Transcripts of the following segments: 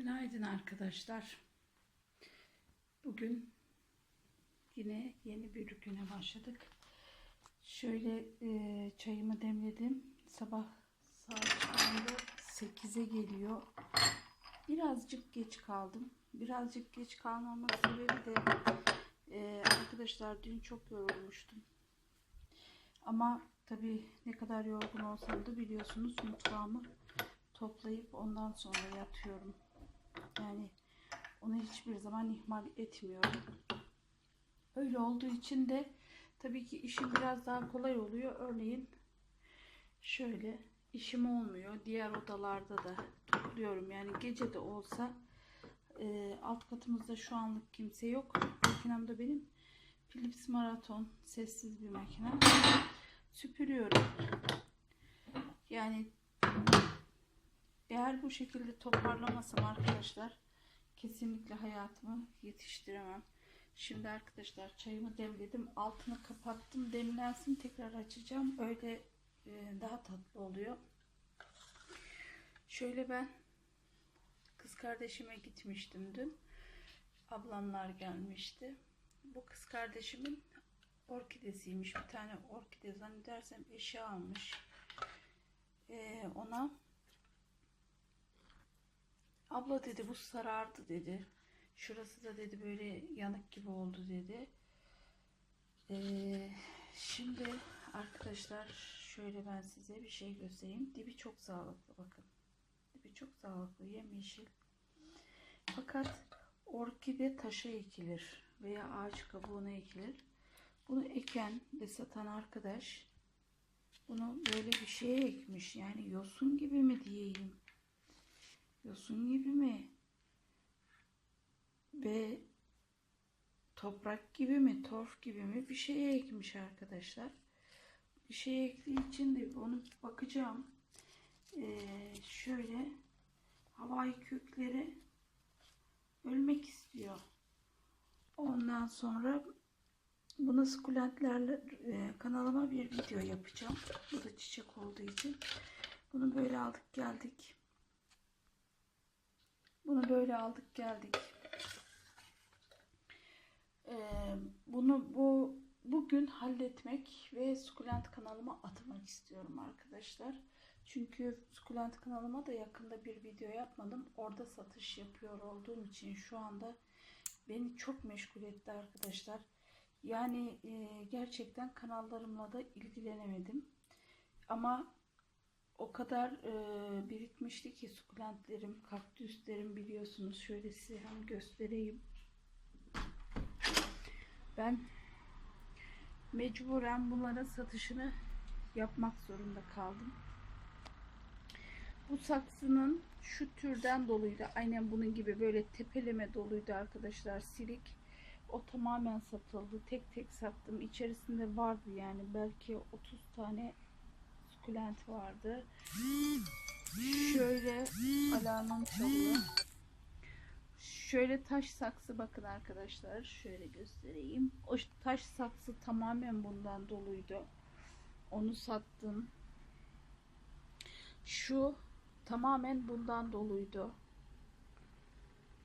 Günaydın arkadaşlar. Bugün yine yeni bir güne başladık. Şöyle e, çayımı demledim. Sabah saat şu anda 8'e geliyor. Birazcık geç kaldım. Birazcık geç kalmamın sebebi de e, arkadaşlar dün çok yorulmuştum. Ama tabii ne kadar yorgun olsam da biliyorsunuz mutfağımı toplayıp ondan sonra yatıyorum. Yani onu hiçbir zaman ihmal etmiyorum. Öyle olduğu için de tabii ki işim biraz daha kolay oluyor. Örneğin şöyle işim olmuyor. Diğer odalarda da topluyorum. Yani gece de olsa e, alt katımızda şu anlık kimse yok. Makinem de benim Philips Marathon sessiz bir makine. Süpürüyorum. Yani eğer bu şekilde toparlamasam arkadaşlar kesinlikle hayatımı yetiştiremem. Şimdi arkadaşlar çayımı demledim. Altını kapattım. Demlensin tekrar açacağım. Öyle e, daha tatlı oluyor. Şöyle ben kız kardeşime gitmiştim dün. Ablamlar gelmişti. Bu kız kardeşimin orkidesiymiş. Bir tane orkide zannedersem eşya almış. Ee, ona abla dedi bu sarardı dedi. Şurası da dedi böyle yanık gibi oldu dedi. Ee, şimdi arkadaşlar şöyle ben size bir şey göstereyim. Dibi çok sağlıklı bakın. Dibi çok sağlıklı yemyeşil. Fakat orkide taşa ekilir veya ağaç kabuğuna ekilir. Bunu eken ve satan arkadaş bunu böyle bir şeye ekmiş. Yani yosun gibi mi diyeyim? Yosun gibi mi? Ve toprak gibi mi, torf gibi mi bir şeye ekmiş arkadaşlar. Bir şeye ektiği için de onu bakacağım. Ee, şöyle havai kökleri ölmek istiyor. Ondan sonra bunu sukulentlerle e, kanalıma bir video yapacağım. Bu da çiçek olduğu için. Bunu böyle aldık geldik. Bunu böyle aldık geldik. Ee, bunu bu bugün halletmek ve sukulent kanalıma atmak istiyorum arkadaşlar. Çünkü sukulent kanalıma da yakında bir video yapmadım. Orada satış yapıyor olduğum için şu anda beni çok meşgul etti arkadaşlar. Yani e, gerçekten kanallarımla da ilgilenemedim. Ama o kadar e, birikmişti ki sukulentlerim, kaktüslerim biliyorsunuz. Şöyle size hem göstereyim. Ben mecburen bunların satışını yapmak zorunda kaldım. Bu saksının şu türden doluydu. Aynen bunun gibi böyle tepeleme doluydu arkadaşlar. Silik. O tamamen satıldı. Tek tek sattım. İçerisinde vardı yani belki 30 tane sukulent vardı. Şöyle alarmım çalıyor. Şöyle taş saksı bakın arkadaşlar. Şöyle göstereyim. O taş saksı tamamen bundan doluydu. Onu sattım. Şu tamamen bundan doluydu.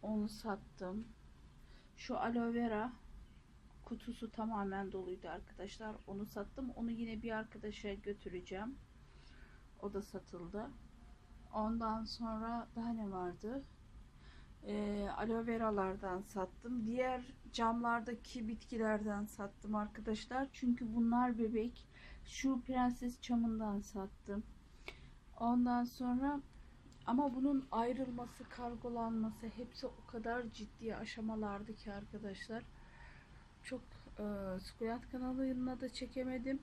Onu sattım. Şu aloe vera kutusu tamamen doluydu arkadaşlar. Onu sattım. Onu yine bir arkadaşa götüreceğim. O da satıldı. Ondan sonra daha ne vardı? Ee, aloe veralardan sattım. Diğer camlardaki bitkilerden sattım arkadaşlar. Çünkü bunlar bebek. Şu prenses çamından sattım. Ondan sonra ama bunun ayrılması, kargolanması hepsi o kadar ciddi aşamalardı ki arkadaşlar. Çok e, Sukulent kanalına da çekemedim.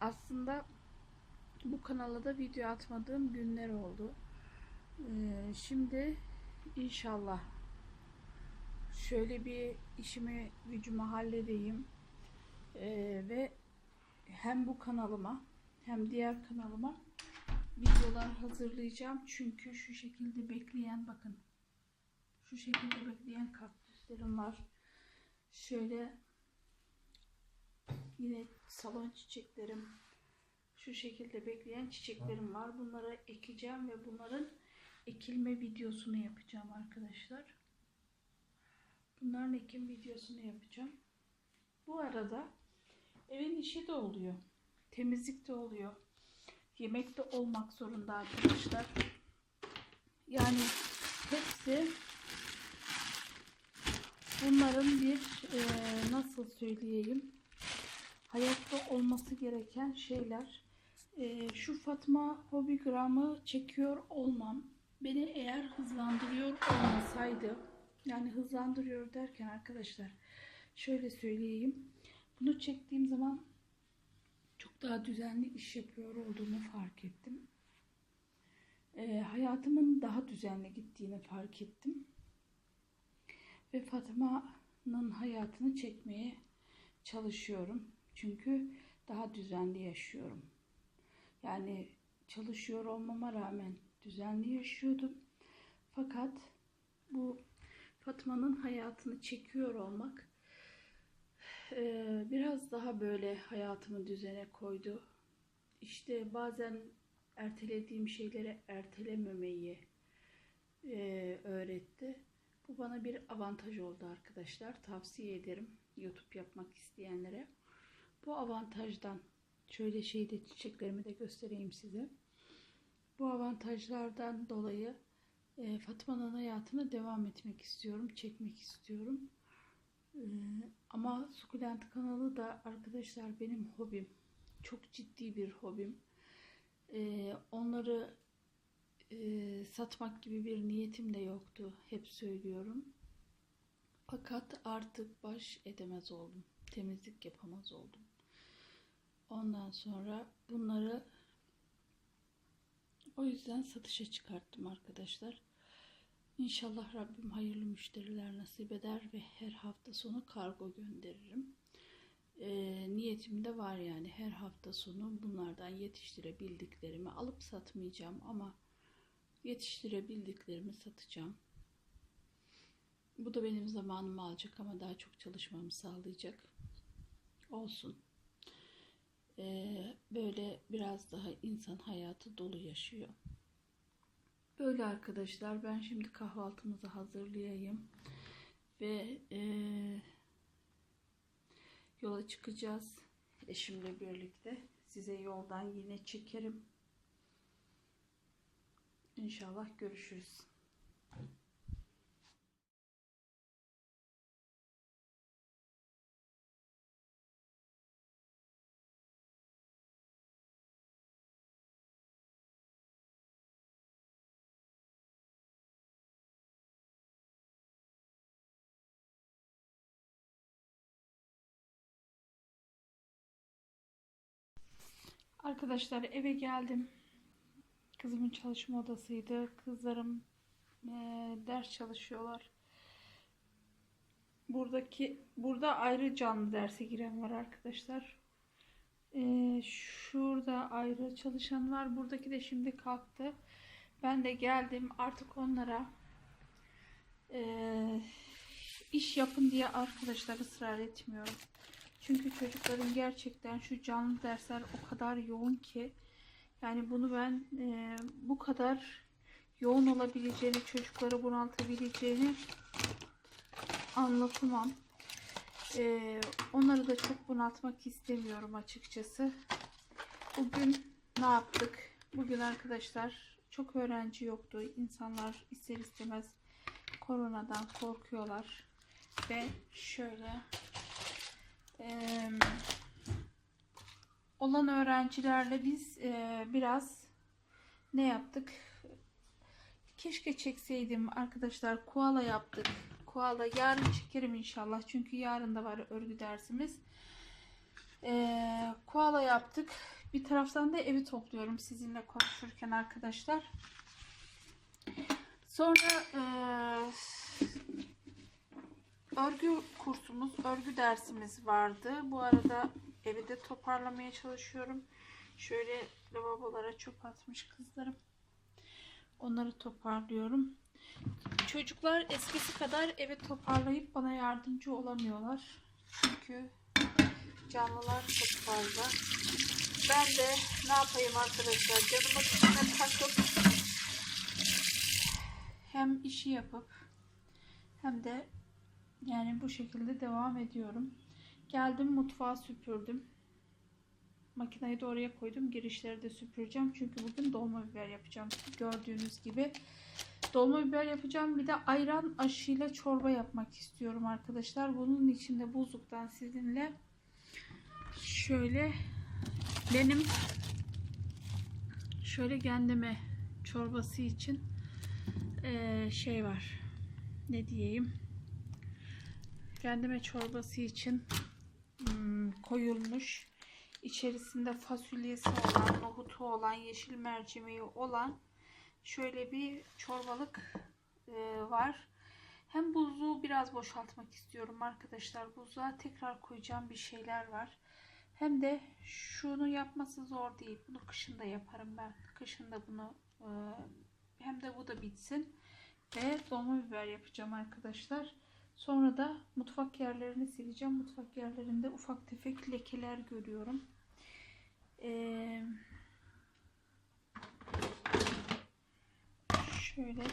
Aslında bu kanala da video atmadığım günler oldu. E, şimdi inşallah şöyle bir işimi gücümü halledeyim. E, ve hem bu kanalıma hem diğer kanalıma videolar hazırlayacağım. Çünkü şu şekilde bekleyen bakın. Şu şekilde bekleyen kaktüslerim var. Şöyle yine salon çiçeklerim şu şekilde bekleyen çiçeklerim var. Bunları ekeceğim ve bunların ekilme videosunu yapacağım arkadaşlar. Bunların ekim videosunu yapacağım. Bu arada evin işi de oluyor. Temizlik de oluyor. Yemek de olmak zorunda arkadaşlar. Yani hepsi bunların bir e, nasıl söyleyeyim hayatta olması gereken şeyler. E, şu Fatma hobi gramı çekiyor olmam beni eğer hızlandırıyor olmasaydı yani hızlandırıyor derken arkadaşlar şöyle söyleyeyim bunu çektiğim zaman çok daha düzenli iş yapıyor olduğumu fark ettim. E, hayatımın daha düzenli gittiğini fark ettim. Ve Fatma'nın hayatını çekmeye çalışıyorum. Çünkü daha düzenli yaşıyorum. Yani çalışıyor olmama rağmen düzenli yaşıyordum. Fakat bu Fatma'nın hayatını çekiyor olmak eee, biraz daha böyle hayatımı düzene koydu. İşte bazen ertelediğim şeyleri ertelememeyi eee, öğretti. Bu bana bir avantaj oldu arkadaşlar. Tavsiye ederim YouTube yapmak isteyenlere. Bu avantajdan şöyle şeyde çiçeklerimi de göstereyim size. Bu avantajlardan dolayı e, Fatma'nın hayatına devam etmek istiyorum, çekmek istiyorum. E, ama Sukulent kanalı da arkadaşlar benim hobim. Çok ciddi bir hobim. E, onları e, satmak gibi bir niyetim de yoktu. Hep söylüyorum. Fakat artık baş edemez oldum. Temizlik yapamaz oldum. Ondan sonra bunları o yüzden satışa çıkarttım arkadaşlar. İnşallah Rabbim hayırlı müşteriler nasip eder ve her hafta sonu kargo gönderirim. E, niyetim de var yani her hafta sonu bunlardan yetiştirebildiklerimi alıp satmayacağım ama yetiştirebildiklerimi satacağım. Bu da benim zamanımı alacak ama daha çok çalışmamı sağlayacak. Olsun. Böyle biraz daha insan hayatı dolu yaşıyor. Böyle arkadaşlar ben şimdi kahvaltımızı hazırlayayım ve eee, yola çıkacağız eşimle birlikte. Size yoldan yine çekerim. İnşallah görüşürüz. Arkadaşlar eve geldim. Kızımın çalışma odasıydı. Kızlarım eee, ders çalışıyorlar. Buradaki burada ayrı canlı derse giren var arkadaşlar. Eee, şurada ayrı çalışan var. Buradaki de şimdi kalktı. Ben de geldim. Artık onlara eee, iş yapın diye arkadaşlar ısrar etmiyorum. Çünkü çocukların gerçekten şu canlı dersler o kadar yoğun ki yani bunu ben e, bu kadar yoğun olabileceğini, çocukları bunaltabileceğini anlatamam. E, onları da çok bunaltmak istemiyorum açıkçası. Bugün ne yaptık? Bugün arkadaşlar çok öğrenci yoktu. İnsanlar ister istemez koronadan korkuyorlar. Ve şöyle olan öğrencilerle biz eee, biraz ne yaptık? Keşke çekseydim arkadaşlar. Koala yaptık. Koala yarın çekerim inşallah. Çünkü yarın da var örgü dersimiz. Eee koala yaptık. Bir taraftan da evi topluyorum sizinle konuşurken arkadaşlar. Sonra eee örgü kursumuz, örgü dersimiz vardı. Bu arada evi de toparlamaya çalışıyorum. Şöyle lavabolara çöp atmış kızlarım. Onları toparlıyorum. Çocuklar eskisi kadar evi toparlayıp bana yardımcı olamıyorlar. Çünkü canlılar çok fazla. Ben de ne yapayım arkadaşlar canımı içine takıp işi yapıp hem de yani bu şekilde devam ediyorum. Geldim mutfağı süpürdüm. Makineyi de oraya koydum. Girişleri de süpüreceğim. Çünkü bugün dolma biber yapacağım. Gördüğünüz gibi. Dolma biber yapacağım. Bir de ayran aşıyla çorba yapmak istiyorum arkadaşlar. Bunun için de buzluktan sizinle şöyle benim şöyle kendime çorbası için şey var. Ne diyeyim? Kendime çorbası için hmm, koyulmuş. İçerisinde fasulyesi olan, nohutu olan, yeşil mercimeği olan şöyle bir çorbalık e, var. Hem buzluğu biraz boşaltmak istiyorum arkadaşlar. Buzluğa tekrar koyacağım bir şeyler var. Hem de şunu yapması zor değil. Bunu kışın da yaparım ben. Kışın da bunu e, hem de bu da bitsin. Ve dolma biber yapacağım arkadaşlar. Sonra da mutfak yerlerini sileceğim. Mutfak yerlerinde ufak tefek lekeler görüyorum. Ee, şöyle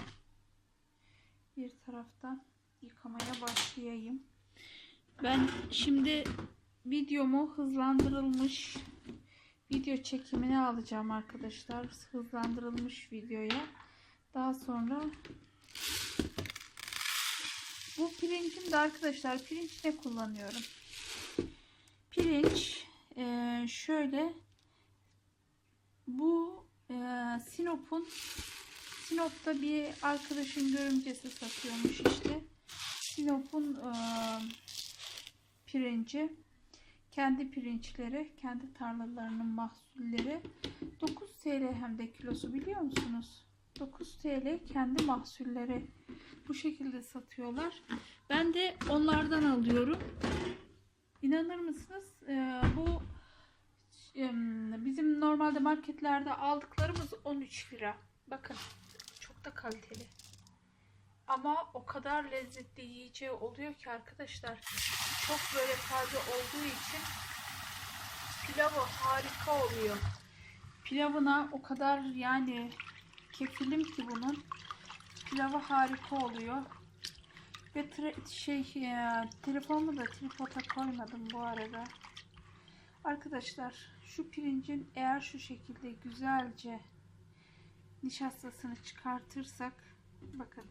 bir taraftan yıkamaya başlayayım. Ben şimdi videomu hızlandırılmış video çekimini alacağım arkadaşlar. Hızlandırılmış videoya. Daha sonra bu pirincim de arkadaşlar pirinç ne kullanıyorum? Pirinç eee, şöyle bu eee, Sinop'un Sinop'ta bir arkadaşın görümcesi satıyormuş işte. Sinop'un eee, pirinci kendi pirinçleri, kendi tarlalarının mahsulleri 9 TL hem de kilosu biliyor musunuz? 9 TL kendi mahsulleri bu şekilde satıyorlar. Ben de onlardan alıyorum. İnanır mısınız? Ee, bu bizim normalde marketlerde aldıklarımız 13 lira. Bakın çok da kaliteli. Ama o kadar lezzetli yiyeceği oluyor ki arkadaşlar. Çok böyle taze olduğu için pilavı harika oluyor. Pilavına o kadar yani kefilim ki bunun. Pilavı harika oluyor. Ve şey e, telefonumu da tripoda koymadım bu arada. Arkadaşlar şu pirincin eğer şu şekilde güzelce nişastasını çıkartırsak bakın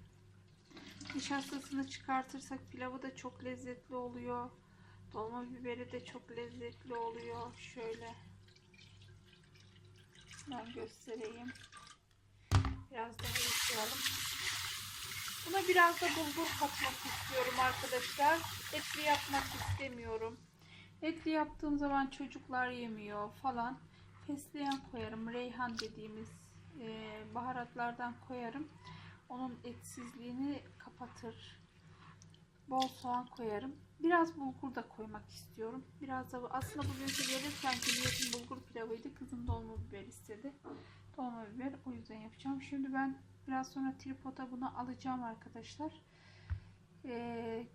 nişastasını çıkartırsak pilavı da çok lezzetli oluyor. Dolma biberi de çok lezzetli oluyor. Şöyle ben göstereyim. Biraz daha yıkayalım. Buna biraz da bulgur katmak istiyorum arkadaşlar. Etli yapmak istemiyorum. Etli yaptığım zaman çocuklar yemiyor falan. Fesleğen koyarım. Reyhan dediğimiz e, baharatlardan koyarım. Onun etsizliğini kapatır. Bol soğan koyarım. Biraz bulgur da koymak istiyorum. Biraz da aslında bugünkü gelirken niyetim bulgur pilavıydı. Kızım dolma biber istedi. Dolma biber o yüzden yapacağım. Şimdi ben biraz sonra tripoda bunu alacağım arkadaşlar. Ee,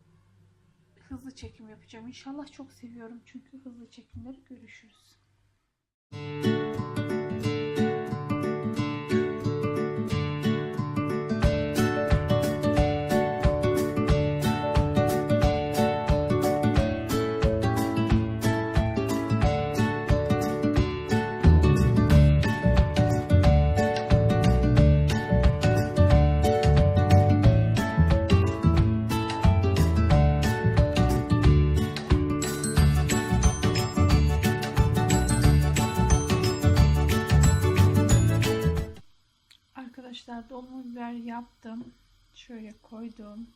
hızlı çekim yapacağım. İnşallah çok seviyorum çünkü hızlı çekimleri görüşürüz. Arkadaşlar yaptım. Şöyle koydum.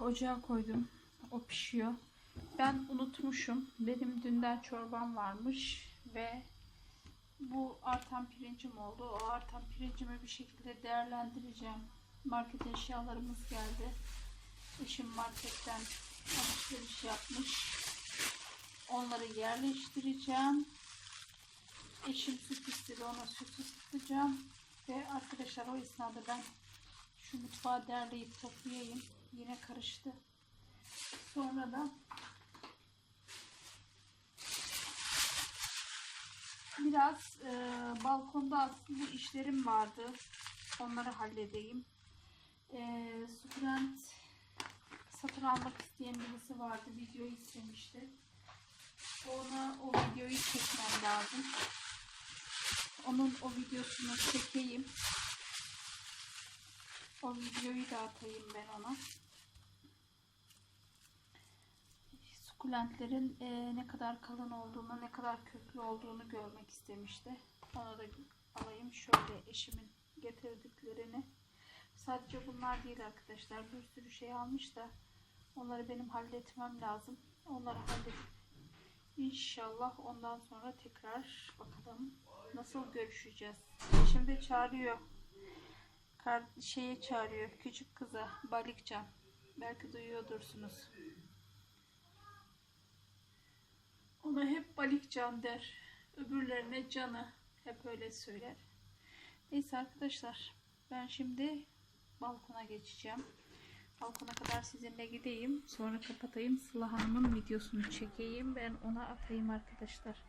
Ocağa koydum. O pişiyor. Ben unutmuşum. Benim dünden çorbam varmış ve bu artan pirincim oldu. O artan pirincimi bir şekilde değerlendireceğim. Market eşyalarımız geldi. Eşim marketten alışveriş yapmış. Onları yerleştireceğim. Eşim süt istedi ona süt ısıtacağım. Ve arkadaşlar o esnada ben şu mutfağı derleyip toplayayım. Yine karıştı. Sonra da biraz e, balkonda aslında işlerim vardı. Onları halledeyim. E, sukulent satın almak isteyen birisi vardı. Video istemişti. Ona o videoyu çekmem lazım. Onun o videosunu çekeyim. O videoyu da atayım ben ona. Sukulentlerin e, ne kadar kalın olduğunu, ne kadar köklü olduğunu görmek istemişti. Onu da alayım şöyle eşimin getirdiklerini. Sadece bunlar değil arkadaşlar. Bir sürü şey almış da onları benim halletmem lazım. Onları halledip İnşallah ondan sonra tekrar bakalım nasıl görüşeceğiz. Şimdi çağırıyor. Kar şeye çağırıyor. Küçük kıza Balıkcan. Belki duyuyordursunuz. Ona hep Balıkcan der. Öbürlerine canı. Hep öyle söyler. Neyse arkadaşlar. Ben şimdi balkona geçeceğim. Balkona kadar sizinle gideyim. Sonra kapatayım. Sıla Hanım'ın videosunu çekeyim. Ben ona atayım arkadaşlar.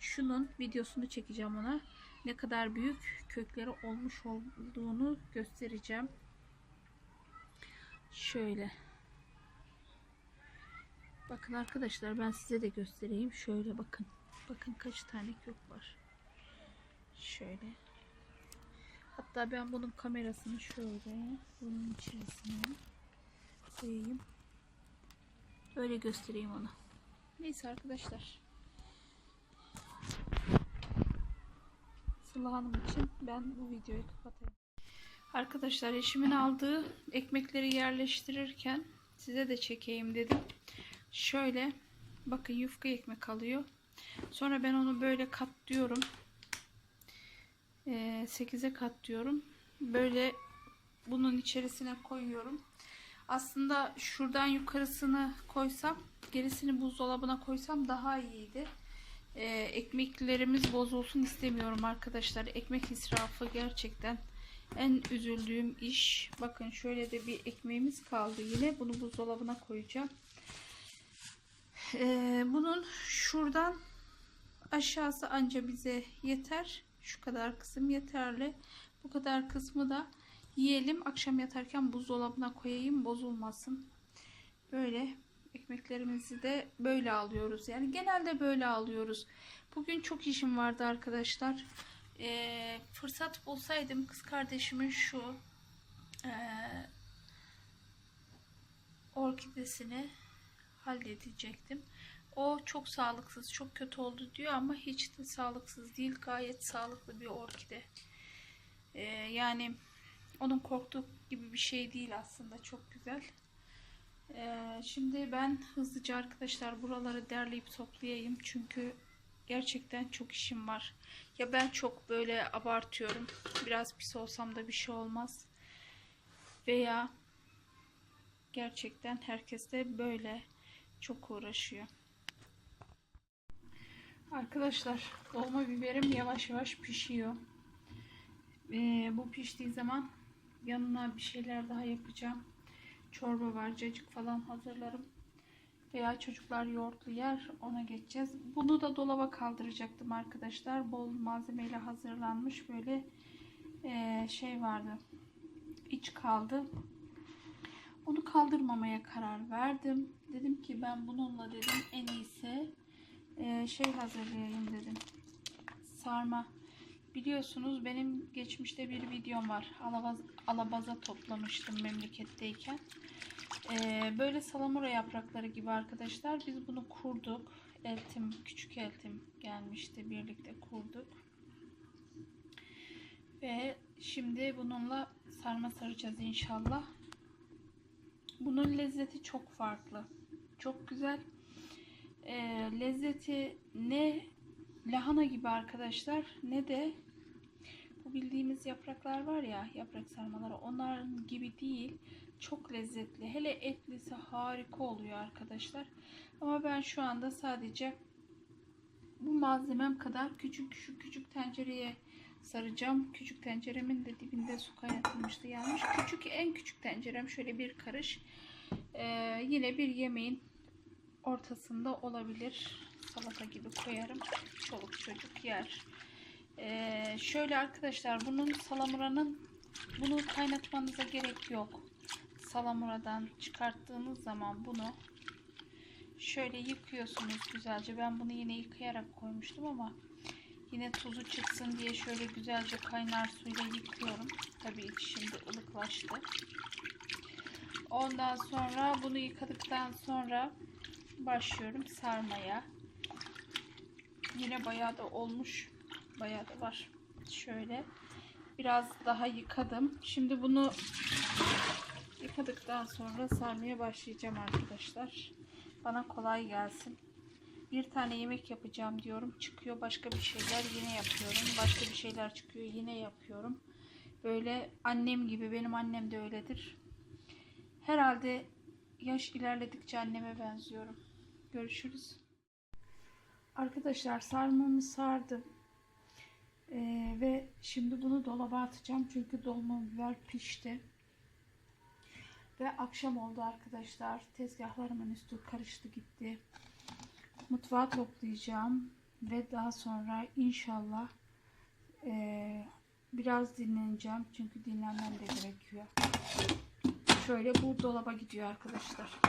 Şunun videosunu çekeceğim ona. Ne kadar büyük kökleri olmuş olduğunu göstereceğim. Şöyle. Bakın arkadaşlar ben size de göstereyim. Şöyle bakın. Bakın kaç tane kök var. Şöyle. Hatta ben bunun kamerasını şöyle bunun içerisine koyayım. Öyle göstereyim ona. Neyse arkadaşlar. Sıla Hanım için ben bu videoyu kapatayım. Arkadaşlar eşimin aldığı ekmekleri yerleştirirken size de çekeyim dedim. Şöyle bakın yufka ekmek alıyor. Sonra ben onu böyle katlıyorum. 8'e katlıyorum. Böyle bunun içerisine koyuyorum. Aslında şuradan yukarısını koysam, gerisini buzdolabına koysam daha iyiydi. Ee, ekmeklerimiz bozulsun istemiyorum arkadaşlar. Ekmek israfı gerçekten en üzüldüğüm iş. Bakın şöyle de bir ekmeğimiz kaldı yine. Bunu buzdolabına koyacağım. Ee, bunun şuradan aşağısı anca bize yeter. Şu kadar kısım yeterli. Bu kadar kısmı da yiyelim. Akşam yatarken buzdolabına koyayım bozulmasın. Böyle ekmeklerimizi de böyle alıyoruz. Yani genelde böyle alıyoruz. Bugün çok işim vardı arkadaşlar. Ee, fırsat bulsaydım kız kardeşimin şu e, orkidesini halledecektim. O çok sağlıksız, çok kötü oldu diyor ama hiç de sağlıksız değil. Gayet sağlıklı bir orkide. Ee, yani onun korktuğu gibi bir şey değil aslında. Çok güzel. Ee, şimdi ben hızlıca arkadaşlar buraları derleyip toplayayım. Çünkü gerçekten çok işim var. Ya ben çok böyle abartıyorum. Biraz pis olsam da bir şey olmaz. Veya gerçekten herkes de böyle çok uğraşıyor. Arkadaşlar dolma biberim yavaş yavaş pişiyor. Ee, bu piştiği zaman yanına bir şeyler daha yapacağım. Çorba var, cacık falan hazırlarım. Veya çocuklar yoğurtlu yer ona geçeceğiz. Bunu da dolaba kaldıracaktım arkadaşlar. Bol malzemeyle hazırlanmış böyle e, şey vardı. İç kaldı. Onu kaldırmamaya karar verdim. Dedim ki ben bununla dedim en iyisi e, şey hazırlayayım dedim. Sarma. Biliyorsunuz benim geçmişte bir videom var. Alabaz, alabaza toplamıştım memleketteyken. E, böyle salamura yaprakları gibi arkadaşlar. Biz bunu kurduk. Eltim, küçük eltim gelmişti. Birlikte kurduk. Ve şimdi bununla sarma saracağız inşallah. Bunun lezzeti çok farklı. Çok güzel. E, lezzeti ne lahana gibi arkadaşlar ne de bu bildiğimiz yapraklar var ya yaprak sarmaları onların gibi değil. Çok lezzetli. Hele etlisi harika oluyor arkadaşlar. Ama ben şu anda sadece bu malzemem kadar küçük şu küçük tencereye saracağım. Küçük tenceremin de dibinde su kaynatılmıştı yanmış. Küçük en küçük tencerem şöyle bir karış. Ee, yine bir yemeğin ortasında olabilir. Salata gibi koyarım. Çoluk çocuk yer. Ee, şöyle arkadaşlar bunun salamuranın bunu kaynatmanıza gerek yok. Salamuradan çıkarttığınız zaman bunu şöyle yıkıyorsunuz güzelce. Ben bunu yine yıkayarak koymuştum ama yine tuzu çıksın diye şöyle güzelce kaynar suyla yıkıyorum. Tabii şimdi ılıklaştı. Ondan sonra bunu yıkadıktan sonra başlıyorum sarmaya. Yine bayağı da olmuş. Bayağı da var. Şöyle biraz daha yıkadım. Şimdi bunu yıkadıktan sonra sarmaya başlayacağım arkadaşlar. Bana kolay gelsin. Bir tane yemek yapacağım diyorum. Çıkıyor başka bir şeyler yine yapıyorum. Başka bir şeyler çıkıyor yine yapıyorum. Böyle annem gibi benim annem de öyledir. Herhalde yaş ilerledikçe anneme benziyorum. Görüşürüz. Arkadaşlar sarmamı sardım. Ee, ve şimdi bunu dolaba atacağım. Çünkü dolma biber pişti. Ve akşam oldu arkadaşlar. Tezgahlarımın üstü karıştı gitti. Mutfağı toplayacağım. Ve daha sonra inşallah ee, biraz dinleneceğim. Çünkü dinlenmem de gerekiyor. Şöyle bu dolaba gidiyor arkadaşlar.